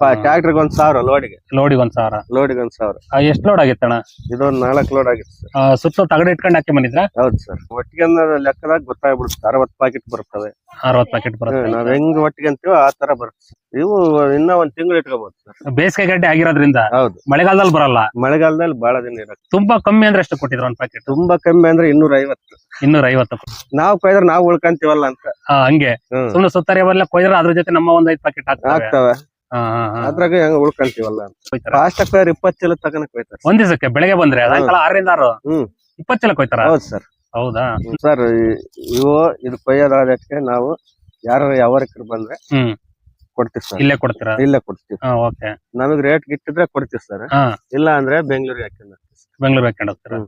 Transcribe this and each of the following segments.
ಟ್ರಾಕ್ಟರ್ಗೆ ಒಂದ್ ಸಾವಿರ ಲೋಡಿಗೆ ಲೋಡಿಗೆ ಒಂದ್ ಸಾವಿರ. ಲೋಡಿಗೆ ಒಂದ್ ಸಾವಿರ. ಎಷ್ಟ್ ಲೋಡ್ ಆಗಿತ್ತಣ್ಣ? ಇದೊಂದ್ ನಾಲ್ಕು ಲೋಡ್ ಆಗಿತ್ತು ಸರ್. ಆ, ಸುತ್ತ ತಗಡ ಇಟ್ಕೊಂಡು ಹಾಕಿ ಬಂದಿದ್ರ? ಹೌದು ಸರ್. ಒಟ್ಟಿಗೆ ಅನ್ನೋದು ಲೆಕ್ಕದಾಗ ಗೊತ್ತಾಗ್ಬಿಡುತ್ತೆ ಅರವತ್ ಪ್ಯಾಕೆಟ್ ಬರ್ತವೆ. ಅರವತ್ ಪ್ಯಾಕೆಟ್ ಬರುತ್ತೆ. ನಾವ್ ಹೆಂಗ್ ಒಟ್ಟಿಗೆ ಅಂತೀವೋ ಆ ತರ ಬರುತ್ತೆ ಇವು ಇನ್ನ ಒಂದ್ ತಿಂಗಳು ಇಟ್ಕೋಬಹುದು ಸರ್. ಬೇಸಿಗೆ ಗಡ್ಡೆ ಆಗಿರೋದ್ರಿಂದ ಹೌದು. ಮಳೆಗಾಲದಲ್ಲಿ ಬರಲ್ಲ. ಮಳೆಗಾಲದಲ್ಲಿ ಬಹಳ ದಿನ ಇರುತ್ತೆ. ತುಂಬಾ ಕಮ್ಮಿ ಅಂದ್ರೆ ಎಷ್ಟು ಕೊಟ್ಟಿದ್ರು ಒಂದ್ ಪ್ಯಾಕೆಟ್ ತುಂಬಾ ಕಮ್ಮಿ ಅಂದ್ರೆ ಇನ್ನೂರ ಐವತ್ತು ಇನ್ನೂರ ಐವತ್ತು ನಾವ್ ಕೊಯ್ದ್ರೆ ನಾವ್ ಉಳ್ಕಂತೀವಲ್ಲ ಅಂತ. ಹಂಗೆ. ಹ್ಮ್. ಸುತ್ತಾರೆ ಬರಲ್ಲ ಕೊಯ್ದ್ರೆ ಅದ್ರ ಜೊತೆ ನಮ್ಮ ಒಂದ್ ಐದ್ ಪ್ಯಾಕೆಟ್ ಹಾಕ್ತಾರೆ ಆಗ್ತವೆ. ಅದ್ರಾಗ ಹೆಂಗ ಉಳ್ಕೊಂತೀವಲ್ಲ. ಫಾಸ್ಟ್ ಕೊಯ್ದ್ರೆ ಇಪ್ಪತ್ತು ಚೀಲ ತಗನಕ್ ಒಂದ್ ದಿವಸಕ್ಕೆ ಬೆಳಗ್ಗೆ ಬಂದ್ರೆ ಸಾಯಂಕಾಲ ಆರರಿಂದ ಆರು? ಹ್ಮ್. ಇಪ್ಪತ್ತು ಜನ ಹೌದ್ ಹೌದು ಸರ್. ಹೌದಾ? ಸರ್ ಇವು ಇದು ಕೊಯ್ಯೋದಾದಕ್ಕೆ ನಾವು ಯಾರು ಯಾವರಕ್ರು ಬಂದ್ರೆ ಹ್ಮ್. ಕೊಡ್ತೀವಿ ಸರ್. ಇಲ್ಲೇ ಕೊಡ್ತೀರಾ? ಇಲ್ಲೇ ಕೊಡ್ತೀವಿ. ಹಾ ಓಕೆ. ನಮಗ್ ರೇಟ್ ಗಿಟ್ಟಿದ್ರೆ ಕೊಡ್ತೀವಿ ಸರ್. ಇಲ್ಲ ಅಂದ್ರೆ ಬೆಂಗಳೂರಿಗೆ ಹಾಕಿಲ್ಲ ಬೆಂಗಳೂರು ಹಾಕೊಂಡು ಹೋಗ್ತೀರಾ?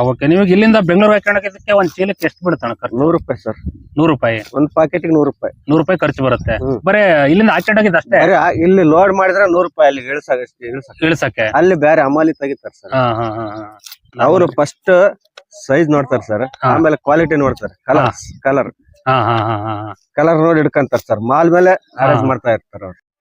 ಓಕೆ ನೀವು ಇಲ್ಲಿಂದ ಬೆಂಗಳೂರು ಹಾಕೊಂಡೋಗಿದ್ದಕ್ಕೆ ಒಂದ್ ಚೀಲಕ್ಕೆ ಎಷ್ಟು ಬಿಡ್ತಾನೆ ಸರ್ ನೂರು ರೂಪಾಯಿ ಸರ್. ನೂರು ರೂಪಾಯಿ. ಒಂದ್ ಪಾಕೆಟ್ಗೆ ನೂರು ರೂಪಾಯಿ. ನೂರು ರೂಪಾಯಿ ಖರ್ಚು ಬರುತ್ತೆ. ಹ್ಮ್. ಬರೇ ಇಲ್ಲಿಂದ ಹಾಕೊಂಡೋಗಿದ್ದು ಅಷ್ಟೇ? ಬರೀ ಆ- ಇಲ್ಲಿ ಲೋಡ್ ಮಾಡಿದ್ರೆ ನೂರು ರೂಪಾಯಿ ಅಲ್ಲಿ ಇಳಿಸಾಕ ಇಳ್ಸಾಕ ಇಳಿಸಕ್ಕೆ. ಅಲ್ಲಿ ಬೇರೆ ಅಮಾಲಿ ತೆಗಿತಾರೆ ಸರ್. ಹಾ ಹಾ ಹಾ ಹಾ. ಅವರು ಫಸ್ಟ್ ಸೈಜ್ ನೋಡ್ತಾರೆ ಸರ್. ಆಮೇಲೆ ಕ್ವಾಲಿಟಿ ನೋಡ್ತಾರೆ. ಕಲರ್ ಕಲರ್ ಹಾ ಹಾ ಹಾ. ಕಲರ್ ನೋಡಿ ಹಿಡ್ಕಂತಾರೆ ಸರ್. ಮಾಲ್ ಮೇಲೆ ಅರೇಂಜ್ ಮಾಡ್ತಾ ಇರ್ತಾರೆ ಅವ್ರು.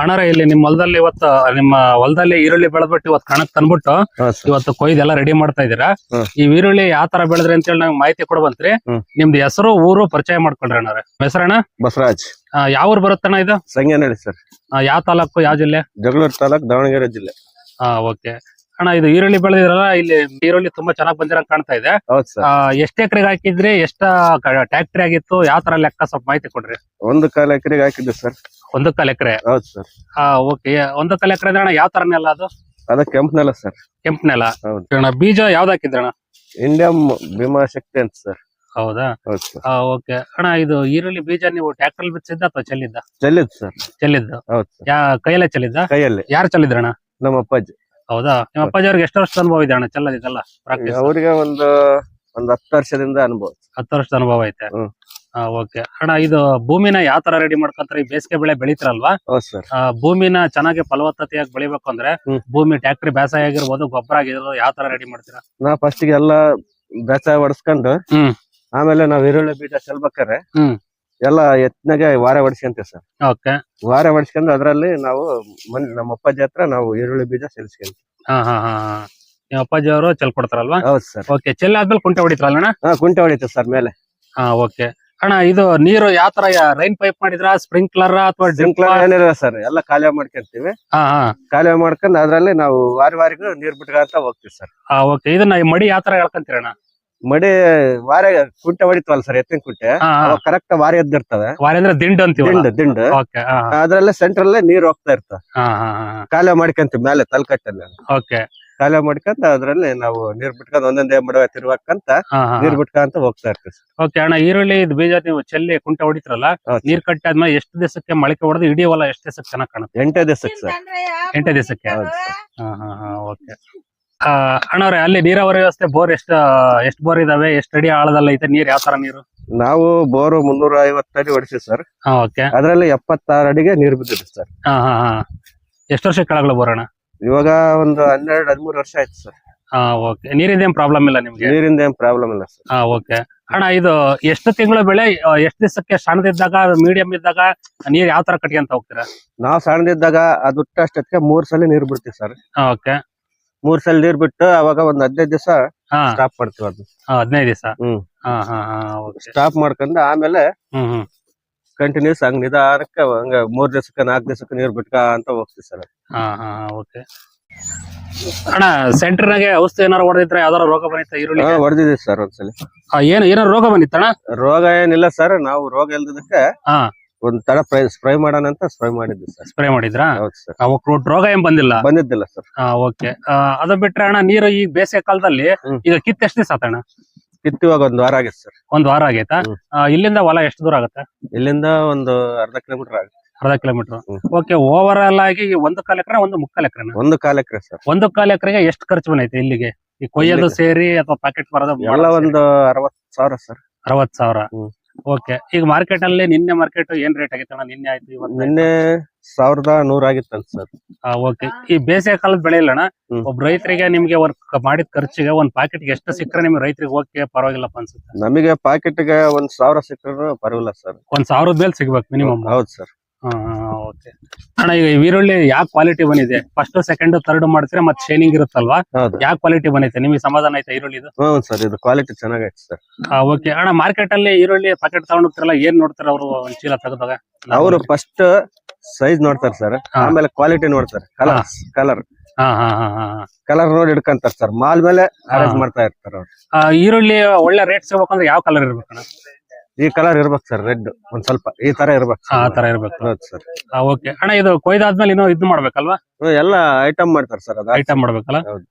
ಅಣ್ಣಾರ ಇಲ್ಲಿ ನಿಮ್ ಹೊಲದಲ್ಲಿ ಇವತ್ತು ನಿಮ್ಮ ಹೊಲದಲ್ಲಿ ಈರುಳ್ಳಿ ಬೆಳೆದ್ಬಿಟ್ಟು ಇವತ್ತು ಕಣಕ್ ತಂದ್ಬಿಟ್ಟು ಇವತ್ತು ಕೊಯ್ದೆಲ್ಲ ರೆಡಿ ಮಾಡ್ತಾ ಇದೀರಾ ಈ ಈರುಳ್ಳಿ ಯಾವ ತರ ಬೆಳೆದ್ರಿ ಅಂತೇಳಿ ನಂಗೆ ಮಾಹಿತಿ ಕೊಡ್ಬಂತ್ರಿ. ನಿಮ್ದು ಹೆಸರು ಊರು ಪರಿಚಯ ಮಾಡ್ಕೊಳ್ರಿ ಅಣ್ಣ ಹೆಸರಣ್ಣ ಬಸವರಾಜ್. ಯಾವ ಊರು ಬರುತ್ತಣ್ಣ ಇದು? ಸಂಗನಹಳ್ಳಿ ಸರ್. ಯಾವ ತಾಲೂಕು ಯಾವ ಜಿಲ್ಲೆ? ಜಗಳೂರು ತಾಲೂಕ್ ದಾವಣಗೆರೆ ಜಿಲ್ಲೆ. ಹಾ ಓಕೆ. ಅಣ್ಣ ಇದು ಈರುಳ್ಳಿ ಬೆಳೆದಿರಲ್ಲ ಇಲ್ಲಿ ಈರುಳ್ಳಿ ತುಂಬಾ ಚೆನ್ನಾಗಿ ಬಂದಿರಂಗ್ ಕಾಣ್ತಾ ಇದೆ. ಎಷ್ಟ್ ಎಕರೆಗೆ ಹಾಕಿದ್ರಿ? ಎಷ್ಟ ಟ್ಯಾಕ್ಟ್ರಿ ಆಗಿತ್ತು? ಯಾವ ತರ ಲೆಕ್ಕ ಸ್ವಲ್ಪ ಮಾಹಿತಿ ಕೊಡ್ರಿ. ಒಂದು ಕಾಲ ಎಕರೆಗೆ ಹಾಕಿದ್ದು ಸರ್. ಒಂದು ಕಾಲ ಎಕರೆ. ಹೌದ್ ಸರ್. ಹಾ ಓಕೆ. ಒಂದು ಕಾಲ ಎಕರೆ ಅಂದ್ರೆ ಅಣ್ಣ ಯಾವ ತರ ನೆಲ ಅದು? ಅದ ನೆಲ ಸರ್. ಕೆಂಪು ನೆಲ. ಹೌದು. ಅಣ್ಣ ಬೀಜ ಯಾವ್ದು ಹಾಕಿದ್ರಣ್ಣ ಇಂಡಿಯಂ ಭೀಮಾ ಶಕ್ತಿ ಅಂತ ಸರ್. ಹೌದಾ? ಹೌದ್ ಸರ್. ಹಾ ಓಕೆ. ಅಣ್ಣ ಇದು ಈರುಳ್ಳಿ ಬೀಜ ನೀವು ಟ್ಯಾಕ್ಟರ್ ಬಿಚ್ಚಿದ್ದ ಅಥವಾ ಚೆಲ್ಲಿದ್ದ? ಚೆಲ್ಲಿದ್ ಸರ್. ಚೆಲ್ಲಿದ್ದ. ಹೌದ್ ಸರ್. ಯಾ ಕೈಯಲ್ಲೇ ಚೆಲ್ಲಿದ್ದ? ಕೈಯಲ್ಲಿ. ಯಾರು ಚೆಲ್ಲಿದ್ರಣ್ಣ ನಮ್ಮ ಅಪ್ಪಾಜಿ. ಹೌದಾ? ನಿಮ್ಮ ಅಪ್ಪಾಜಿ ಅವ್ರಿಗೆ ಎಷ್ಟು ವರ್ಷದ ಅನುಭವ ಇದೆ ಅಣ್ಣ ಚೆಲ್ಲದಿದ್ದಲ್ಲ? ಪ್ರಾಕ್ಟೀಸ್ ಅವರಿಗೆ ಒಂದು ಒಂದ್ ಹತ್ತು ವರ್ಷದಿಂದ ಅನುಭವ. ಹತ್ತು ವರ್ಷದ ಅನುಭವ ಐತೆ. ಓಕೆ. ಅಣ್ಣ ಇದು ಭೂಮಿನ ಯಾವ ತರ ರೆಡಿ ಮಾಡ್ಕೊಂತಾರೆ? ಈ ಬೇಸಿಗೆ ಬೆಳೆ ಬೆಳಿತಾರಲ್ವಾ? ಹೌದ್ ಸರ್. ಆ, ಭೂಮಿನ ಚೆನ್ನಾಗಿ ಫಲವತ್ತತೆಯಾಗಿ ಬೆಳಿಬೇಕು ಅಂದ್ರೆ ಹ್ಮ್. ಭೂಮಿ ಟ್ಯಾಕ್ಟ್ರಿ ಬೇಸಾಯ ಆಗಿರ್ಬೋದು ಗೊಬ್ಬರ ಆಗಿರ್ಬೋದು ಯಾವ ತರ ರೆಡಿ ಮಾಡ್ತೀರಾ? ನಾ ಫಸ್ಟ್ ಎಲ್ಲ ಬೇಸಾಯ ಹೊಡ್ಸ್ಕೊಂಡು ಹ್ಮ್. ಆಮೇಲೆ ನಾವ್ ಈರುಳ್ಳಿ ಬೀಜ ಚೆಲ್ಬೇಕಾರೆ ಹ್ಮ್. ಎಲ್ಲ ಎತ್ನಾಗೆ ವಾರ ಹೊಡ್ಸ್ಕೊಂತೀವಿ ಸರ್. ಓಕೆ. ವಾರ ಹೊಡ್ಸ್ಕೊಂಡು ಅದ್ರಲ್ಲಿ ನಾವು ಮನ್ ನಮ್ಮ ಅಪ್ಪಾಜಿ ಹತ್ರ ನಾವು ಈರುಳ್ಳಿ ಬೀಜ ಸೇರಿಸ್ಕೊಂತೀವಿ ಹಾ ಹಾ ಹಾ ಹಾ. ನಿಮ್ಮ ಅಪ್ಪಾಜಿ ಅವರು ಚೆಲ್ ಕೊಡ್ತಾರಲ್ವಾ ಹೌದ್ ಸರ್. ಓಕೆ ಚೆಲ್ ಆದ್ಮೇಲೆ ಕುಂಟೆ ಹೊಡಿತಾರಲ್ಲ ಅಣ್ಣ ಹಾ ಕುಂಟೆ ಹೊಡಿತೀವಿ ಸರ್ ಮೇಲೆ. ಹಾ ಓಕೆ. ಅಣ್ಣ ಇದು ನೀರು ಯಾವ ತರ ರೈನ್ ಪೈಪ್ ಮಾಡಿದ್ರ ಸ್ಪ್ರಿಂಕ್ಲರ್ ಅಥವಾ ಡ್ರಿಂಕ್ಲರ್ ಏನಿಲ್ಲ ಸರ್ ಎಲ್ಲ ಖಾಲಿ ಮಾಡ್ಕೊಂತೀವಿ. ಖಾಲಿ ಮಾಡ್ಕೊಂಡು ಅದ್ರಲ್ಲಿ ನಾವು ವಾರಿ ವಾರಿಗೂ ನೀರ್ ಬಿಟ್ಕೊಂತ ಹೋಗ್ತೀವಿ ಸರ್. ಓಕೆ. ಇದನ್ನ ಮಡಿ ಯಾವ ತರ ಹೇಳ್ಕೊಂತೀರಣ್ಣ ಮಡಿ ವಾರ ಕುಂಟೆ ಹೊಡಿತವಲ್ಲ ಸರ್ ಎತ್ತಿನ ಕುಂಟೆ. ಕರೆಕ್ಟ್ ವಾರ ಎದ್ದಿರ್ತವೆ ವಾರಿ ಅಂದ್ರೆ ದಿಂಡು ಅಂತೀವಿ ದಿಂಡು ದಿಂಡು. ಅದ್ರಲ್ಲೇ ಸೆಂಟ್ರಲ್ಲೇ ನೀರ್ ಹೋಗ್ತಾ ಇರ್ತವೆ ಖಾಲಿ ಮಾಡ್ಕೊಂತೀವಿ ಮೇಲೆ ತಲ್ಕಟ್ಟಲ್ಲಿ ಓಕೆ. ಖಾಲಿ ಮಾಡ್ಕೊಂತ ಅದ್ರಲ್ಲಿ ನಾವು ನೀರ್ ಬಿಟ್ಕೊಂಡ್ ಒಂದೊಂದೇ ಮಡವೆ ತಿರ್ವಾಕಂತ ನೀರ್ ಬಿಟ್ಕೊಂತ ಹೋಗ್ತಾ ಇರ್ತೀವಿ ಓಕೆ ಅಣ್ಣ ಈರುಳ್ಳಿ ಇದು ಬೀಜ ನೀವು ಚೆಲ್ಲಿ ಕುಂಟೆ ಹೊಡಿತ್ರಲ್ಲ. ನೀರ್ ಕಟ್ಟಾದ್ಮೇಲೆ ಎಷ್ಟು ದಿವಸಕ್ಕೆ ಮೊಳಕೆ ಹೊಡೆದು ಇಡೀ ಹೊಲ ಎಷ್ಟು ದಿವಸಕ್ಕೆ ಚೆನ್ನಾಗಿ ಕಾಣುತ್ತೆ? ಎಂಟೇ ದಿವಸಕ್ಕೆ ಸರ್. ಎಂಟೇ ದಿವಸಕ್ಕೆ? ಓಕೆ ಅಣ್ಣವ್ರೆ ಅಲ್ಲಿ ನೀರಾವರಿ ವ್ಯವಸ್ಥೆ ಬೋರ್ ಎಷ್ಟ ಎಷ್ಟು ಬೋರ್ ಇದಾವೆ? ಎಷ್ಟು ಅಡಿ ಆಳದಲ್ಲ ಐತೆ ನೀರ್ ಯಾವ ತರ ನೀರು? ನಾವು ಬೋರು ಮುನ್ನೂರ ಐವತ್ತು ಅಡಿ ಹೊಡಿಸಿ ಸರ್. ಓಕೆ ಅದ್ರಲ್ಲಿ ಎಪ್ಪತ್ತಾರು ಅಡಿಗೆ ನೀರ್ ಬಿದ್ದಿದೆ ಸರ್. ಹಾ ಹಾ ಹಾ. ಎಷ್ಟು ವರ್ಷ ಕೆಳಗಡೆ ಬೋರ್ ಅಣ್ಣ? ಇವಾಗ ಒಂದು ಹನ್ನೆರಡು ಹದಿಮೂರು ವರ್ಷ ಆಯ್ತು ಸರ್. ಹಾ ಓಕೆ ನೀರಿಂದ ಏನ್ ಪ್ರಾಬ್ಲಮ್ ಇಲ್ಲ ನಿಮ್ಗೆ? ನೀರಿಂದ ಏನ್ ಪ್ರಾಬ್ಲಮ್ ಇಲ್ಲ ಸರ್. ಹಾ ಓಕೆ ಅಣ್ಣ ಇದು ಎಷ್ಟು ತಿಂಗಳ ಬೆಳೆ ಎಷ್ಟು ದಿವಸಕ್ಕೆ ಸಣ್ಣದಿದ್ದಾಗ ಮೀಡಿಯಂ ಇದ್ದಾಗ ನೀರ್ ಯಾವ ತರ ಕಟ್ಕೊಂತ ಹೋಗ್ತೀರಾ? ನಾವ್ ಸಣ್ಣದಿದ್ದಾಗ ಅದು ಅಷ್ಟೊತ್ತಿಗೆ ಮೂರ್ ಸಲ ನೀರ್ ಬಿಡ್ತೀವಿ ಸರ್. ಓಕೆ ಮೂರ್ ಸಲ ನೀರ್ ಬಿಟ್ಟು ಅವಾಗ ಒಂದ್ ಹದಿನೈದು ದಿವಸ ಹಾ. ಸ್ಟಾಪ್ ಮಾಡ್ತೀವಿ ಅದು ಹದಿನೈದು ದಿವಸ? ಹ್ಮ್. ಹಾ ಹಾ ಹಾ ಓಕೆ ಸ್ಟಾಪ್ ಮಾಡ್ಕೊಂಡು ಆಮೇಲೆ ಹ್ಮ್ ಹ್ಮ್. ಕಂಟಿನ್ಯೂಸ್ ಹಂಗ ನಿಧಾನಕ್ಕೆ ಹಂಗ ಮೂರ್ ದಿವಸಕ್ಕೆ ನಾಲ್ಕು ದಿವಸಕ್ಕೆ ನೀರ್ ಬಿಟ್ಕ ಅಂತ ಹೋಗ್ತೀವಿ ಸರ್. ಹಾ ಹಾ ಓಕೆ. ಅಣ್ಣ ಸೆಂಟರ್ನಾಗೆ ಔಷಧಿ ಏನಾರು ಹೊಡೆದಿದ್ರೆ ಯಾವ್ದಾರ ರೋಗ ಬಂದಿತ್ತ ಈರುಳ್ಳಿ? ಹೊಡೆದಿದ್ದೀವಿ ಸರ್ ಒಂದ್ಸಲಿ. ಏನು ಏನಾರು ರೋಗ ಬಂದಿತ್ತಣ್ಣ? ರೋಗ ಏನಿಲ್ಲ ಸರ್ ನಾವು ರೋಗ ಇಲ್ದಕ್ಕೆ ಹಾ. ಒಂದ್ ತರ ಸ್ಪ್ರೈ ಮಾಡೋಣ ಅಂತ ಸ್ಪ್ರೈ ಮಾಡಿದ್ವಿ ಸರ್. ಸ್ಪ್ರೇ ಮಾಡಿದ್ರಾ? ಹೌದು ಸರ್. ರೋಗ ಏನ್ ಬಂದಿಲ್ಲ? ಬಂದಿದ್ದಿಲ್ಲ ಸರ್. ಹಾ ಓಕೆ. ಅದ ಬಿಟ್ರೆ ಅಣ್ಣ ನೀರು ಈ ಬೇಸಿಗೆ ಕಾಲದಲ್ಲಿ ಈಗ ಕಿತ್ತ ಎಷ್ಟು ದಿವಸ ಆತಣ್ಣ? ಕಿತ್ತುವಾಗ ಒಂದ್ ವಾರ ಆಗಿತ್ತು ಸರ್. ಒಂದ್ ವಾರ ಆಗೈತಾ? ಹ್ಮ್. ಆ, ಇಲ್ಲಿಂದ ಹೊಲ ಎಷ್ಟು ದೂರ ಆಗುತ್ತೆ? ಇಲ್ಲಿಂದ ಒಂದು ಅರ್ಧ ಕಿಲೋಮೀಟರ್ ಆಗುತ್ತೆ. ಅರ್ಧ kilometre. Hmm. Okay overall ಆಗಿ ಒಂದು ಕಾಲ ಎಕರೆ ಒಂದು ಮುಕ್ಕಾಲ್ ಎಕರೆ ಒಂದು ಕಾಲ ಎಕರೆ ಸರ್. ಒಂದು ಕಾಲ ಎಕರೆಗೆ ಎಷ್ಟು ಖರ್ಚು ಬಂದೈತೆ ಇಲ್ಲಿಗೆ? ಈ ಕೊಯ್ಯೋದು ಇಲ್ಲಿಗೆ? ಸೇರಿ ಅಥವಾ ಪ್ಯಾಕೆಟ್ ಬರೋದು ಎಲ್ಲ ಒಂದು ಅರವತ್ ಸಾವಿರ ಸರ್. ಅರವತ್ ಸಾವಿರ. ಹ್ಮ್. ಓಕೆ ಈಗ ಮಾರ್ಕೆಟ್ ಅಲ್ಲಿ ನಿನ್ನೆ ಮಾರ್ಕೆಟ್ ಏನ್ ರೇಟ್ ಆಗೈತೆ ಅಣ್ಣ ನಿನ್ನೆ ಆಯ್ತು ಇವತ್ತು ನಿನ್ನೆ ಸಾವಿರದ ನೂರ ಆಗಿತ್ತಂತ ಸರ್. ಓಕೆ ಈ ಬೇಸಿಗೆ ಕಾಲದ ಬೆಳೆ ಇಲ್ಲಣ್ಣ. ಒಬ್ಬ ರೈತರಿಗೆ ನಿಮ್ಗೆ ವರ್ಕ್ ಮಾಡಿದ ಖರ್ಚಿಗೆ ಒಂದ್ ಪ್ಯಾಕೆಟ್ ಎಷ್ಟು ಸಿಕ್ಕರೆ ನಿಮ್ಗೆ ರೈತರಿಗೆ ಓಕೆ ಪರವಾಗಿಲ್ಲಪ್ಪ ಅನ್ಸುತ್ತೆ? ನಮಗೆ ಪಾಕೆಟ್ಗೆ ಒಂದ್ ಸಾವಿರ ಸಿಕ್ಕರೂ ಪರವಾಗಿಲ್ಲ ಸರ್. ಒಂದ್ ಸಾವಿರದ ಮೇಲೆ ಸಿಗ್ಬೇಕು ಮಿನಿಮಮ್ ಹೌದು ಸರ್. ಓಕೆ. ಅಣ್ಣ ಈಗ ಈ ಈರುಳ್ಳಿ ಯಾವ ಕ್ವಾಲಿಟಿ ಬಂದಿದೆ? ಫಸ್ಟ್ ಸೆಕೆಂಡ್ ಥರ್ಡ್ ಮಾಡಿದ್ರೆ ಮತ್ತೆ ಶೈನಿಂಗ್ ಇರುತ್ತಲ್ವಾ? ಹೌದು. ಯಾವ ಕ್ವಾಲಿಟಿ ಬಂದೈತೆ ನಿಮಗೆ ಸಮಾಧಾನ ಆಯ್ತಾ ಈರುಳ್ಳಿ ಹ್ಮ್ ಸರ್ ಇದು ಕ್ವಾಲಿಟಿ ಚೆನ್ನಾಗೈತೆ ಸರ್. ಓಕೆ. ಅಣ್ಣ ಮಾರ್ಕೆಟ್ ಅಲ್ಲಿ ಈರುಳ್ಳಿ ಪ್ಯಾಕೆಟ್ ತಗೊಂಡ್ ಹೋಗ್ತಾರಲ್ಲ ಏನ್ ನೋಡ್ತಾರೆ ಅವರು ಒಂದ್ ಚೀಲ ತೆಗೆದಾಗ? ಅವರು ಫಸ್ಟ್ ಸೈಜ್ ನೋಡ್ತಾರೆ ಸರ್. ಆಮೇಲೆ ಕ್ವಾಲಿಟಿ ನೋಡ್ತಾರೆ. ಕಲರ್ ಕಲರ್ ಹಾ ಹಾ ಹಾ ಹಾ ಹಾ. ಕಲರ್ ನೋಡಿ ಹಿಡ್ಕೊಂತಾರೆ ಸರ್. ಮಾಲ್ ಮೇಲೆ ಅರೇಂಜ್ ಮಾಡ್ತಾ ಇರ್ತಾರೆ ಅವ್ರು. ಆ, ಈರುಳ್ಳಿ ಒಳ್ಳೆ ರೇಟ್ ಸಿಗ್ಬೇಕಂದ್ರೆ ಯಾವ ಕಲರ್ ಇರ್ಬೇಕಣ್ಣ? ಈ ಕಲರ್ ಇರ್ಬೇಕು ಸರ್ ರೆಡ್ ಒಂದ್ ಸ್ವಲ್ಪ ಈ ತರ ಇರ್ಬೇಕು ಆ ತರ ಇರ್ಬೇಕು. ಹೌದು ಸರ್ ಓಕೆ ಅಣ್ಣ ಇದು ಕೊಯ್ದಾದ್ಮೇಲೆ ಇನ್ನೂ ಇದು ಮಾಡ್ಬೇಕಲ್ವಾ? ಎಲ್ಲ ಐಟಮ್ ಮಾಡ್ತಾರೆ ಸರ್ ಅದ ಐಟಮ್ ಮಾಡ್ಬೇಕಲ್ಲ? ಹೌದು.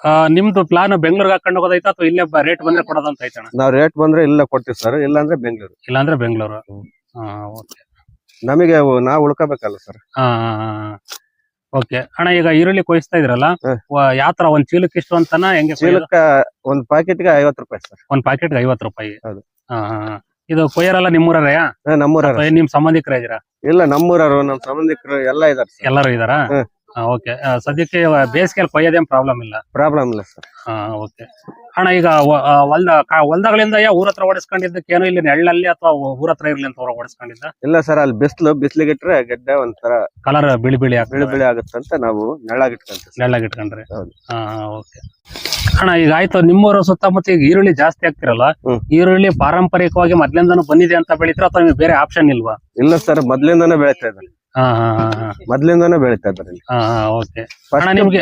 ಆ, ನಿಮ್ದು ಪ್ಲಾನ್ ಬೆಂಗಳೂರಿಗೆ ಹಾಕೊಂಡು ಹೋಗೋದೈತಾ ಅಥವಾ ಇಲ್ಲೇ ರೇಟ್ ಬಂದ್ರೆ ಕೊಡೋದಂತ ಅಣ್ಣ ನಾವ್ ರೇಟ್ ಬಂದ್ರೆ ಇಲ್ಲ ಕೊಡ್ತೀವಿ ಸರ್ ಇಲ್ಲಾಂದ್ರೆ ಬೆಂಗಳೂರು. ಇಲ್ಲಾಂದ್ರೆ ಬೆಂಗಳೂರು. ಓಕೆ ನಮಗೆ ಅವು ನಾವು ಉಳ್ಕೋಬೇಕಲ್ಲ ಸರ್ ಓಕೆ ಅಣ್ಣ ಈಗ ಈರುಳ್ಳಿ ಕೊಯ್ಸ್ತಾ ಇದ್ರಲ್ಲ. ಯಾವ ತರ ಒಂದ್ ಚೀಲಕ್ಕೆ ಇಷ್ಟು ಅಂತಾನ ಹೆಂಗೆ ಕೊಯ್ಯೋದು? ಚೀಲಕ್ಕ ಒಂದ್ ಪಾಕೆಟ್ಗೆ ಐವತ್ತು ರೂಪಾಯಿ ಸರ್ ಒಂದ್ ಪ್ಯಾಕೆಟ್ ಐವತ್ತು ರೂಪಾಯಿ. ಹೌದು. ಆ. ಇದು ಕೊಯ್ಯರಲ್ಲ ನಿಮ್ಮೂರಯ್ಯ ನಮ್ಮೂರ ನಿಮ್ ಸಂಬಂಧಿಕರ ಇದೀರಾ ಇಲ್ಲ ನಮ್ಮೂರರು ನಮ್ ಸಂಬಂಧಿಕರು ಎಲ್ಲ ಇದಾರೆ ಎಲ್ಲರೂ ಇದಾರಾ ಹ್ಮ್. ಓಕೆ ಸದ್ಯಕ್ಕೆ ಬೇಸಿಗೆಯಲ್ಲಿ ಕೊಯ್ಯೋದೇನ್ ಪ್ರಾಬ್ಲಮ್ ಇಲ್ಲ? ಪ್ರಾಬ್ಲಮ್ ಇಲ್ಲ ಸರ್ ಹಾ ಓಕೆ ಅಣ್ಣ ಈಗ ವ- ಆ, ಹೊಲ್ದ ಕ- ಹೊಲ್ದಗಳಿಂದ ಯಾ ಊರ ಹತ್ರ ಓಡಿಸ್ಕೊಂಡಿದ್ದಕ್ಕೆ ಏನು ಇಲ್ಲಿ ನೆಳ್ಳಲ್ಲಿ ಅಥವಾ ಊರ ಹತ್ರ ಇರ್ಲಿ ಅಂತ ಹೊರಗೆ ಓಡಿಸ್ಕೊಂಡಿದ್ದ? ಇಲ್ಲ ಸರ್ ಅಲ್ಲಿ ಬಿಸಿಲು ಬಿಸಿಲಿಗಿಟ್ರೆ ಇಟ್ರೆ ಗೆಡ್ಡೆ ಒಂಥರ ಕಲರ್ ಬಿಳಿ ಬಿಳಿ ಬಿಳಿ ಆಗ್ತದೆ. ಬಿಳಿ ಆಗುತ್ತಂತ ನಾವು ನೆಳ್ಳಾಗಿಟ್ಕೊಂತೀವಿ ಸರ್. ನೆಳ್ಳಾಗಿ ಇಟ್ಕೊಂಡ್ರಿ. ಹೌದು. ಹಾ ಓಕೆ ಅಣ್ಣ ಈಗ ಆಯ್ತು ನಿಮ್ಮೂರ ಸುತ್ತಮುತ್ತ ಈಗ ಈರುಳ್ಳಿ ಜಾಸ್ತಿ ಆಗ್ತಿರಲ್ಲ ಹ್ಮ್. ಈರುಳ್ಳಿ ಪಾರಂಪರಿಕವಾಗಿ ಮೊದ್ಲಿಂದಾನು ಬಂದಿದೆ ಅಂತ ಬೆಳಿತೀರ ಅಥವಾ ನಿಮ್ಗೆ ಬೇರೆ ಆಪ್ಷನ್ ಇಲ್ವಾ? ಇಲ್ಲ ಸರ್ ಮೊದ್ಲಿಂದಾನೇ ಬೆಳೀತಾ ಇದ್ದಾರೆ ಹಾ ಹಾ ಹಾ ಹಾ. ಮೊದ್ಲಿಂದಾನೇ ಬೆಳಿತಾ ಹಾ ಹಾ ಓಕೆ. ಅಣ್ಣ ನಿಮ್ಗೆ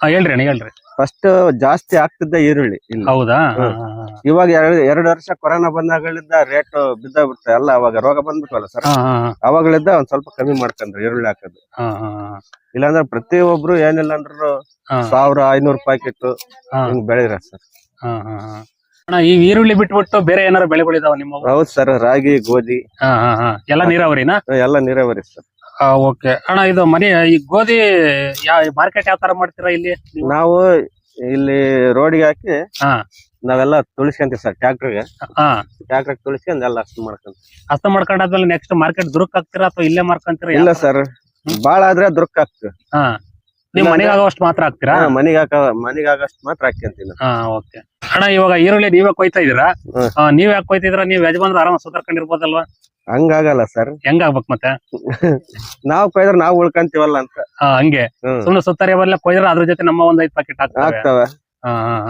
ಹಾ, ಹೇಳ್ರಿ ಅಣ್ಣ ಹೇಳ್ರಿ. ಫಸ್ಟ್ ಜಾಸ್ತಿ ಆಗ್ತಿದ್ದ ಈರುಳ್ಳಿ ಇಲ್ಲಿ. ಹೌದಾ? ಹಾ, ಹಾ, ಹಾ. ಇವಾಗ ಎರಡು ಎರಡು ವರ್ಷ ಕೊರೋನಾ ಬಂದಾಗಳಿಂದ ರೇಟ್ ಬಿದ್ದಾಗ್ಬಿಡ್ತಾ ಎಲ್ಲ ಅವಾಗ ರೋಗ ಬಂದ್ಬಿಟ್ವಲ್ಲ ಸರ್ ಹಾ, ಹಾ, ಹಾ. ಅವಾಗಳಿಂದ ಒಂದ್ ಸ್ವಲ್ಪ ಕಮ್ಮಿ ಮಾಡ್ಕೊಂಡ್ರು ಈರುಳ್ಳಿ ಹಾಕೋದು. ಹಾ, ಹಾ, ಇಲ್ಲಾಂದ್ರೆ ಪ್ರತಿ ಒಬ್ರು ಏನಿಲ್ಲ ಅಂದ್ರು ಹಾ, ಸಾವಿರ ಐನೂರು ಪ್ಯಾಕೆಟ್ ಹಾ, ಹಿಂಗ್ ಬೆಳಿದ್ರ ಸರ್ ಹಾ, ಹಾ, ಹಾ. ಅಣ್ಣ ಈ ಈರುಳ್ಳಿ ಬಿಟ್ಬಿಟ್ಟು ಬೇರೆ ಏನಾರು ಬೆಳೆಗಳಿದಾವ ನಿಮ್ಮ ಹೌದ್ ಸರ್ ರಾಗಿ ಗೋಧಿ. ಹಾ ಹಾ ಹಾ. ಎಲ್ಲ ನೀರಾವರಿನಾ? ಎಲ್ಲ ನೀರಾವರಿ ಸರ್ ಓಕೆ. ಅಣ್ಣ ಇದು ಮನೆ ಈ ಗೋಧಿ ಯಾವ ಮಾರ್ಕೆಟ್ ಯಾವ ತರ ಮಾಡ್ತೀರಾ ಇಲ್ಲಿ? ನಾವು ಇಲ್ಲಿ ರೋಡಿಗೆ ಹಾಕಿ ಹಾ. ನಾವೆಲ್ಲ ತುಳಿಸ್ಕೊಂತೀವಿ ಸರ್ ಟ್ಯಾಕ್ಟರ್ಗೆ ಹಾ. ಟ್ಯಾಕ್ಟರ್ ತುಳಿಸ್ಕೊಂಡ್ ಎಲ್ಲ ಅಷ್ಟು ಮಾಡ್ಕೊಂತ ಹಸ್ತ ಮಾಡ್ಕೊಂಡಾದ್ಮೇಲೆ ನೆಕ್ಸ್ಟ್ ಮಾರ್ಕೆಟ್ ದುರ್ಕ್ ಹಾಕ್ತೀರಾ ಅಥವಾ ಇಲ್ಲೇ ಮಾರ್ಕೊಂತೀರಾ ಇಲ್ಲ ಸರ್ ಬಾಳ ಆದ್ರೆ ದುರ್ಕ್ ಹಾಕ್ತಿವಿ ಹಾ. ಇಲ್ಲ ಮನೆಗೆ ಆಗೋಷ್ಟು ಮಾತ್ರ ಹಾಕ್ತೀರಾ? ಮನಿಗ್ ಹಾಕ ಮನಿಗ್ ಆಗಷ್ಟು ಮಾತ್ರ ಹಾಕ್ಯಂತೀವಿ ನಾವು ಹಾ ಓಕೆ. ಅಣ್ಣ ಇವಾಗ ಈರುಳ್ಳಿ ನೀವೇ ಕೊಯ್ತಾ ಇದೀರಾ. ಆ, ನೀವ್ ಯಾಕೆ ಕೊಯ್ತಿದ್ರ ನೀವ್ ಯಜಮಾನ್ರು ಆರಾಮ ಸುಧಾರ್ಕೊಂಡಿರ್ಬೋದಲ್ವಾ ಹಂಗಾಗಲ್ಲ ಸರ್. ಹೆಂಗ್ ಆಗ್ಬೇಕು ಮತ್ತೆ? ನಾವ್ ಕೊಯ್ದ್ರ ನಾವ್ ಉಳ್ಕಂತೀವಲ್ಲ ಅಂತ. ಹಾ ಹಂಗೆ. ಹ್ಮ್. ಸುಮ್ನೆ ಸುತ್ತಾರಿ ಬರಲ್ಲ ಕೊಯ್ದ್ರೆ ಅದ್ರ ಜೊತೆ ನಮ್ಮ ಒಂದ್ ಐದ್ ಪ್ಯಾಕೆಟ್ ಆಗ್ತಾವೆ ಆಗ್ತವೆ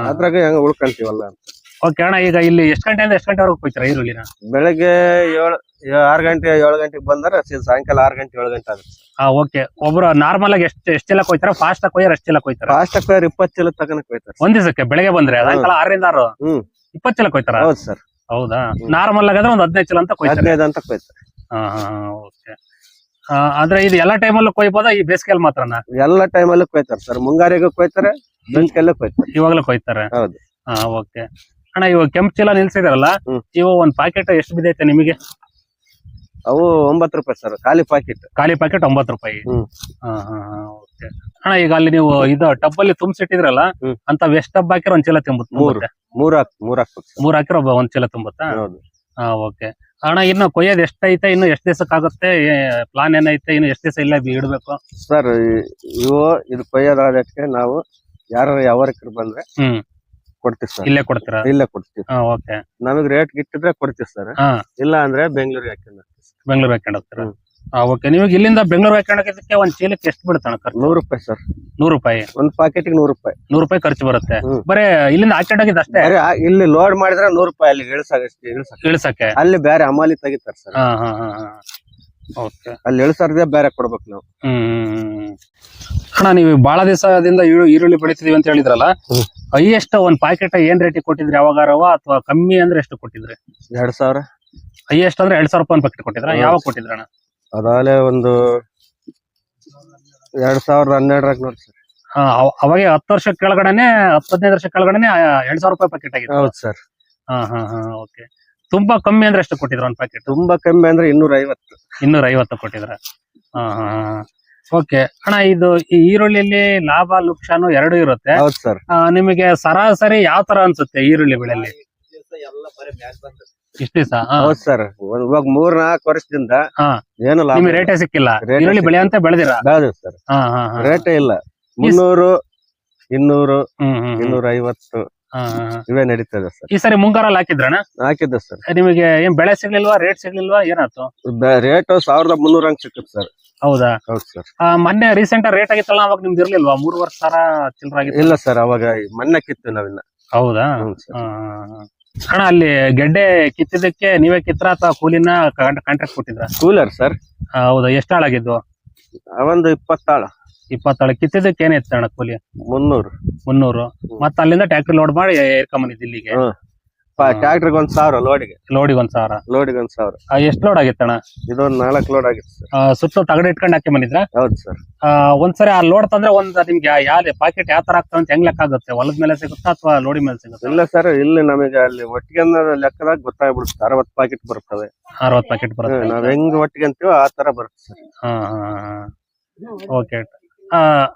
ಅದ್ರಾಗ ಹೆಂಗ ಉಳ್ಕಂತೀವಲ್ಲ ಅಂತ. ಓಕೆ ಅಣ್ಣ ಈಗ ಇಲ್ಲಿ ಎಷ್ಟು ಗಂಟೆಯಿಂದ ಎಷ್ಟ್ ಗಂಟೆವರೆಗೂ ಹೋಗ್ತೀರಾ ಈರುಳ್ಳಿನ ಬೆಳಗ್ಗೆ ಏಳು ಆರ್ ಗಂಟೆ ಏಳು ಗಂಟೆಗೆ ಬಂದ್ರೆ ಸಾಯಂಕಾಲ ಆರ್ ಗಂಟೆ ಏಳು ಗಂಟೆ ಆಗುತ್ತೆ. ಹಾ ಓಕೆ. ಒಬ್ರು ನಾರ್ಮಲ್ ಆಗಿ ಎಷ್ಟು ಎಷ್ಟೆಲ್ಲ ಕೊಯ್ತಾರ ಫಾಸ್ಟ್ ಆಗಿ ಕೊಯ್ಯಾರ ಎಷ್ಟೆಲ್ಲ ಕೊಯ್ತಾರ ಫಾಸ್ಟ್ ಆಗಿ ಇಪ್ಪತ್ತು ಚೀಲ ತಗನ ಕೊಯ್ತಾರೆ ಒಂದ್ ದಿವಸಕ್ಕೆ ಬೆಳಗ್ಗೆ ಬಂದ್ರೆ ಸಾಯಂಕಾಲ ಆರರಿಂದ ಆರು? ಹ್ಮ್. ಇಪ್ಪತ್ ಚೀಲ ಕೊಯ್ತಾರ ಹೌದು ಸರ್. ಹೌದಾ? ನಾರ್ಮಲ್ ಆಗಿದ್ರೆ ಒಂದ್ ಹದಿನೈದು ಚೀಲ ಅಂತ ಕೊಯ್ತಾರೆ ಹದಿನೈದು ಅಂತ ಕೊಯ್ತಾರೆ ಹಾ ಓಕೆ. ಆದ್ರೆ ಇದು ಎಲ್ಲಾ ಟೈಮಲ್ಲೂ ಕೊಯ್ಬೋದಾ ಈ ಬೇಸಿಗೆಯಲ್ಲಿ ಮಾತ್ರನಾ ಎಲ್ಲ ಟೈಮಲ್ಲೂ ಕೊಯ್ತಾರೆ ಸರ್. ಮುಂಗಾರಿಗೂ ಕೊಯ್ತಾರೆ ಬೆಂಕಿಯಲ್ಲೂ ಕೊಯ್ತಾರೆ ಇವಾಗಲೂ ಕೊಯ್ತಾರೆ ಹೌದು. ಹಾ ಓಕೆ. ಅಣ್ಣ ಇವಾಗ ಕೆಂಪು ಚೀಲ ನಿಲ್ಸಿದಾರಲ್ಲ ಹ್ಮ್. ಇವು ಒಂದ್ ಪ್ಯಾಕೆಟ್ ಎಷ್ಟು ಬಿದ್ದೈತೆ ನಿಮಗೆ? ಅವು ಒಂಬತ್ತು ರೂಪಾಯಿ ಸರ್ ಖಾಲಿ ಪ್ಯಾಕೆಟ್ ಖಾಲಿ ಪ್ಯಾಕೆಟ್ ಒಂಬತ್ತು ರೂಪಾಯಿ. ಹಾ ಅಣ್ಣ ಈಗ ಅಲ್ಲಿ ನೀವು ಇದು ಟಬ್ ಅಲ್ಲಿ ತುಂಬಿಸಿಟ್ಟಿದ್ರಲ್ಲ ಹ್ಮ್. ಅಂತ ವೆಸ್ಟ್ ಟಬ್ ಹಾಕಿರೋ ಒಂದ್ ಚೀಲ ತುಂಬುತ್ತೆ ಮೂರು. ಮೂರ್ ಹಾಕ್ ಮೂರ್ ಹಾಕ್ಬೇಕು ಮೂರ್ ಹಾಕಿರೋ ಒಬ್ಬ ಒಂದ್ ಚೀಲ ತುಂಬುತ್ತಾ? ಹೌದು. ಹಾ ಓಕೆ ಅಣ್ಣ ಇನ್ನು ಕೊಯ್ಯೋದು ಎಷ್ಟೈತೆ ಇನ್ನು ಎಷ್ಟ್ ದಿವಸಕ್ಕೆ ಆಗುತ್ತೆ ಪ್ಲಾನ್ ಏನೈತೆ ಇನ್ನು ಎಷ್ಟ್ ದಿವಸ ಇಲ್ಲ ಇಡಬೇಕು? ಸರ್ ಇವು ಇದು ಕೊಯ್ಯೋದಾದಕ್ಕೆ ನಾವು ಯಾರು ಯಾವ ಬಂದ್ರೆ ಹ್ಮ್. ಕೊಡ್ತೀವಿ ಸರ್. ಇಲ್ಲೇ ಕೊಡ್ತೀರಾ? ಇಲ್ಲೇ ಕೊಡ್ತೀವಿ. ಹಾ ಓಕೆ. ನಮಗ್ ರೇಟ್ ಗಿಟ್ಟಿದ್ರೆ ಕೊಡ್ತೀವಿ ಸರ್. ಹಾ. ಇಲ್ಲ ಅಂದ್ರೆ ಬೆಂಗಳೂರಿಗೆ ಹಾಕೊಂಡು ಬೆಂಗಳೂರು ಹಾಕೊಂಡು ಹೋಗ್ತೀರಾ? ಹ್ಮ್. ಹಾ ಓಕೆ. ನೀವು ಇಲ್ಲಿಂದ ಬೆಂಗಳೂರು ಹಾಕೊಂಡೋಗೋದಕ್ಕೆ ಒಂದ್ ಚೀಲಕ್ಕೆ ಎಷ್ಟು ಬೀಳ್ತಾಣ ಖರ್ಚು? ನೂರು ರೂಪಾಯಿ ಸರ್. ನೂರು ರೂಪಾಯಿ. ಒಂದ್ ಪಾಕೆಟ್ ನೂರು ರೂಪಾಯಿ. ನೂರು ರೂಪಾಯಿ ಖರ್ಚು ಬರುತ್ತೆ. ಹ್ಮ್. ಬರೇ ಇಲ್ಲಿಂದ ಹಾಕೊಂಡೋಗಿದ್ದು ಅಷ್ಟೇ? ಬೇರೆ ಆ- ಇಲ್ಲಿ ಲೋಡ್ ಮಾಡಿದ್ರೆ ನೂರು ರೂಪಾಯಿ ಅಲ್ಲಿ ಇಳಿಸಾಗ ಇಳಿಸಾಕ ಇಳಿಸಕ್ಕೆ. ಅಲ್ಲಿ ಬೇರೆ ಅಮಾಲಿ ತೆಗಿತಾರೆ ಸರ್. ಹಾ ಹಾ ಹಾ. ಅಲ್ಲಿ ಇಳಿಸಾರ್ದೆ ಬೇರೆ ಕೊಡ್ಬೇಕು ನಾವು. ಹ್ಮ್. ಅಣ್ಣ ನೀವು ಬಹಳ ದಿವಸದಿಂದ ಈರು- ಈರುಳ್ಳಿ ಬೆಳಿತಿದೀವಿ ಅಂತ ಹೇಳಿದ್ರಲ್ಲ. ಹೈಯೆಸ್ಟ್ ಒಂದ್ ಪ್ಯಾಕೆಟ್ ಏನ್ ರೇಟ್ ಕೊಟ್ಟಿದ್ರಿ? ಯಾವಾಗಾರವ ಅಥವಾ ಕಮ್ಮಿ ಅಂದ್ರೆ ಎಷ್ಟು ಕೊಟ್ಟಿದ್ರಿ? ಎರಡ್ ಸಾವಿರ. ಹೈಯೆಸ್ಟ್ ಅಂದ್ರೆ ಎರಡ್ ಸಾವಿರ ರೂಪಾಯಿ ಪ್ಯಾಕೆಟ್ ಕೊಟ್ಟಿದ್ರ? ಯಾವಾಗ ಕೊಟ್ಟಿದ್ರಣ್ಣ ಅದಾಲೆ ಒಂದು ಎರಡ್ ಸಾವಿರದ ಹನ್ನೆರಡರಾಗ ನೋಡಿ ಸರ್. ಹಾ, ಅವ- ಅವಾಗ ಹತ್ತು ವರ್ಷ ಕೆಳಗಡೆನೆ ಹತ್ತು ಹದಿನೈದು ವರ್ಷ ಕೆಳಗಡೆನೆ ಎರಡ್ ಸಾವಿರ ರೂಪಾಯಿ ಪ್ಯಾಕೆಟ್ ಆಗಿದೆ ಹೌದು ಸರ್. ಹಾ ಹಾ ಹಾ ಓಕೆ ತುಂಬಾ ಕಮ್ಮಿ ಅಂದ್ರೆ ಎಷ್ಟು ಕೊಟ್ಟಿದ್ರ ಒಂದ್ ಪ್ಯಾಕೆಟ್ ತುಂಬಾ ಕಮ್ಮಿ ಅಂದ್ರೆ ಇನ್ನೂರ ಐವತ್ತು ಇನ್ನೂರ ಐವತ್ತು ಕೊಟ್ಟಿದ್ರ ಓಕೆ ಅಣ್ಣ ಇದು ಈ ಈರುಳ್ಳಿಲಿ ಲಾಭ ಲುಕ್ಷಾನು ಎರಡು ಇರುತ್ತೆ. ಹೌದು ಸರ್ ನಿಮಗೆ ಸರಾಸರಿ ಯಾವ ತರ ಅನ್ಸುತ್ತೆ ಈರುಳ್ಳಿ ಬೆಳೆಯಲ್ಲಿ? ಇಷ್ಟ ದಿವಸ ಹೌದು ಸರ್ ಇವಾಗ ಮೂರ್ ನಾಲ್ಕು ವರ್ಷದಿಂದ ಹಾ. ಏನು ನಿಮಗೆ ರೇಟೇ ಸಿಕ್ಕಿಲ್ಲ. ರೇಟೇ ಈರುಳ್ಳಿ ಸಿಕ್ಕಿಲ್ಲ. ಬೆಳೆಯಂತೆ ಬೆಳೆದಿರ? ಹೌದು ಸರ್. ರೇಟೇ ಇಲ್ಲ. ಮುನ್ನೂರು ಇನ್ನೂರು. ಇನ್ನೂರ ಐವತ್ತು. ಇವೇ ನಡೀತದೆ ಸರ್. ಈ ಸರಿ ಮುಂಗಾರಲ್ಲಿ ಹಾಕಿದ್ರಣ್ಣ ಹಾಕಿದ್ದೆ ಸರ್. ನಿಮಗೆ ಏನ್ ಬೆಳೆ ಸಿಗ್ಲಿಲ್ವಾ ರೇಟ್ ಸಿಗ್ಲಿಲ್ವಾ ಏನಾಯ್ತು? ರೇಟ್ ಸಾವಿರದ ಮುನ್ನೂರ ಹಂಗ್ ಸಿಕ್ಕತ್ ಸರ್. ಹೌದಾ? ಹೌದು ಸರ್. ಆ, ಮೊನ್ನೆ ರೀಸೆಂಟ್ ರೇಟ್ ಆಗಿತ್ತಲ್ಲ ಅವಾಗ ನಿಮ್ದು ಇರ್ಲಿಲ್ವಾ? ಮೂರ್ ವರ್ಷ ಸಾವಿರ ಚಿಲ್ಲರ ಆಗಿತ್ತು. ಇಲ್ಲ ಸರ್ ಅವಾಗ ಮೊನ್ನೆ ಕಿತ್ತು ನಾವಿನ್ನ ಹೌದಾ? ಆ ಸರ್. ಅಣ್ಣ ಅಲ್ಲಿ ಗೆಡ್ಡೆ ಕಿತ್ತಿದ್ದಕ್ಕೆ ನೀವೇ ಕಿತ್ರ ಅಥವಾ ಕೂಲಿನ ಕಾಂಟ್ರಾಕ್ಟ್ ಕೊಟ್ಟಿದ್ರ? ಕೂಲರ್ ಸರ್. ಹೌದಾ ಎಷ್ಟು ಹಾಳಾಗಿದ್ವು ಒಂದು ಇಪ್ಪತ್ತಾಳ. ಇಪ್ಪತ್ತಾಳು ಕಿತ್ತಿದ್ದಕ್ಕೆ ಏನ್ ಅಣ್ಣ ಕೂಲಿ? ಮುನ್ನೂರು. ಮುನ್ನೂರು. ಮತ್ತ ಅಲ್ಲಿಂದ ಟ್ಯಾಕ್ಟರ್ ಲೋಡ್ ಮಾಡಿ ಏರ್ಕೊಂಬಂದಿದ್ದು ಇಲ್ಲಿಗೆ. ಹ್ಮ್. ಟ್ಯಾಕ್ಟ್ರಿಗೆ ಒಂದ್ ಸಾವಿರ ಲೋಡಿಗೆ ಲೋಡಿಗೆ ಒಂದ್ ಸಾವಿರ. ಲೋಡಿಗೆ ಒಂದ್ ಸಾವಿರ. ಎಷ್ಟು ಲೋಡ್ ಆಗಿತ್ತಣ ಇದು ನಾಲ್ಕು ಲೋಡ್ ಆಗಿತ್ತು ಸರ್. ಸುತ್ತ ತಗಡೆ ಇಟ್ಕೊಂಡು ಹಾಕಿ ಬಂದಿದ್ರ? ಹೌದು ಸರ್. ಒಂದ್ಸರಿ ಆ ಲೋಡ್ ತಂದ್ರೆ ಒಂದ್ ನಿಮ್ಗೆ ಯಾವ ಪಾಕೆಟ್ ಯಾವ ತರ ಆಗ್ತದೆ ಅಂತ ಹೆಂಗ್ ಲೆಕ್ಕ ಆಗುತ್ತೆ? ಹೊಲದ ಮೇಲೆ ಸಿಗುತ್ತಾ ಅಥವಾ ಲೋಡಿ ಮೇಲೆ ಸಿಗುತ್ತಾ? ಇಲ್ಲ ಸರ್ ಇಲ್ಲಿ ನಮಗೆ ಅಲ್ಲಿ ಒಟ್ಟಿಗೆ ಲೆಕ್ಕದಾಗ ಗೊತ್ತಾಗ್ಬಿಡುತ್ತೆ ಅರವತ್ ಪಾಕೆಟ್ ಬರ್ತವೆ. ಅರವತ್ ಪ್ಯಾಕೆಟ್ ಬರುತ್ತೆ. ನಾವ್ ಹೆಂಗ್ ಒಟ್ಟಿಗೆ ಅಂತೀವೋ ಆ ತರ ಬರುತ್ತೆ ಸರ್. ಹಾ ಓಕೆ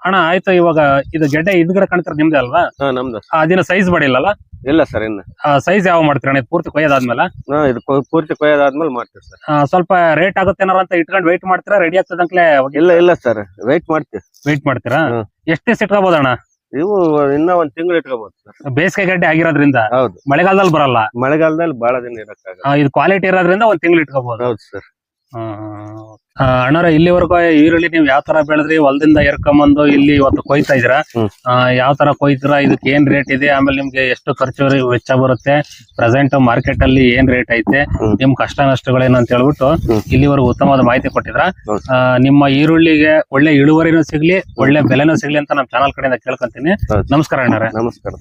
ಅಣ್ಣ ಆಯ್ತು ಇವಾಗ ಇದು ಗೆಡ್ಡೆ ಇದ್ಗಡೆ ಕಾಣ್ತಾರೆ ನಿಮ್ದೆ ಅಲ್ವಾ? ಹಾ ನಮ್ದು. ಆ, ಅದಿನ ಸೈಜ್ ಬಡಿಲ್ಲಲ್ಲ ಇಲ್ಲ ಸರ್ ಇನ್ನು. ಸೈಜ್ ಯಾವ ಮಾಡ್ತೀರಣ್ಣ ಇದು ಪೂರ್ತಿ ಕೊಯ್ಯದಾದ್ಮೇಲೆ? ಹಾ ಇದು ಪೂರ್ತಿ ಕೊಯ್ಯೋದಾದ್ಮೇಲೆ ಮಾಡ್ತೀವಿ ಸರ್. ಆ, ಸ್ವಲ್ಪ ರೇಟ್ ಆಗುತ್ತೆ ಏನಾರ ಅಂತ ಇಟ್ಕೊಂಡು ವೆಯ್ಟ್ ಮಾಡ್ತೀರಾ? ರೆಡಿ ಆಗ್ತದಂಕ್ಲೆ ಇಲ್ಲ ಇಲ್ಲ ಸರ್ ವೆಯ್ಟ್ ಮಾಡ್ತೀವಿ. ವೆಯ್ಟ್ ಮಾಡ್ತೀರಾ? ಹ್ಮ್. ಎಷ್ಟು ದಿವಸ ಇಟ್ಕೋಬೋದಣ್ಣ ಇವು ಇನ್ನ ಒಂದ್ ತಿಂಗಳು ಇಟ್ಕೋಬಹುದು ಸರ್. ಬೇಸಿಗೆ ಗಡ್ಡೆ ಆಗಿರೋದ್ರಿಂದ? ಹೌದು. ಮಳೆಗಾಲದಲ್ಲಿ ಬರಲ್ಲ? ಮಳೆಗಾಲದಲ್ಲಿ ಬಹಳ ದಿನ ಇರಕ್ಕಾಗಲ್ಲ. ಆ, ಇದು ಕ್ವಾಲಿಟಿ ಇರೋದ್ರಿಂದ ಒಂದ್ ತಿಂಗಳು ಇಟ್ಕೋಬಹುದು ಹೌದು ಸರ್. ಅಣ್ಣಾರ ಇಲ್ಲಿವರೆಗೂ ಈರುಳ್ಳಿ ನೀವು ಯಾವ ತರ ಬೆಳೆದ್ರಿ? ಹೊಲದಿಂದ ಎರ್ಕೊಂಬಂದು ಇಲ್ಲಿ ಇವತ್ತು ಕೊಯ್ತಾ ಇದೀರಾ. ಯಾವ ತರ ಕೊಯ್ತೀರಾ? ಇದಕ್ಕೆ ಏನ್ ರೇಟ್ ಇದೆ? ಆಮೇಲೆ ನಿಮ್ಗೆ ಎಷ್ಟು ಖರ್ಚು ವೆಚ್ಚ ಬರುತ್ತೆ? ಪ್ರೆಸೆಂಟ್ ಮಾರ್ಕೆಟ್ ಅಲ್ಲಿ ಏನ್ ರೇಟ್ ಐತೆ. ನಿಮ್ ಕಷ್ಟ ನಷ್ಟಗಳೇನು ಅಂತ ಹೇಳ್ಬಿಟ್ಟು ಇಲ್ಲಿವರೆಗೂ ಉತ್ತಮವಾದ ಮಾಹಿತಿ ಕೊಟ್ಟಿದ್ರ ನಿಮ್ಮ ಈರುಳ್ಳಿಗೆ ಒಳ್ಳೆ ಇಳುವರಿನೂ ಸಿಗ್ಲಿ ಒಳ್ಳೆ ಬೆಲೆನೂ ಸಿಗ್ಲಿ ಅಂತ ನಮ್ ಚಾನಲ್ ಕಡೆಯಿಂದ ಕೇಳ್ಕೊಂತೀನಿ. ನಮಸ್ಕಾರ ಅಣ್ಣಾರ. ನಮಸ್ಕಾರ.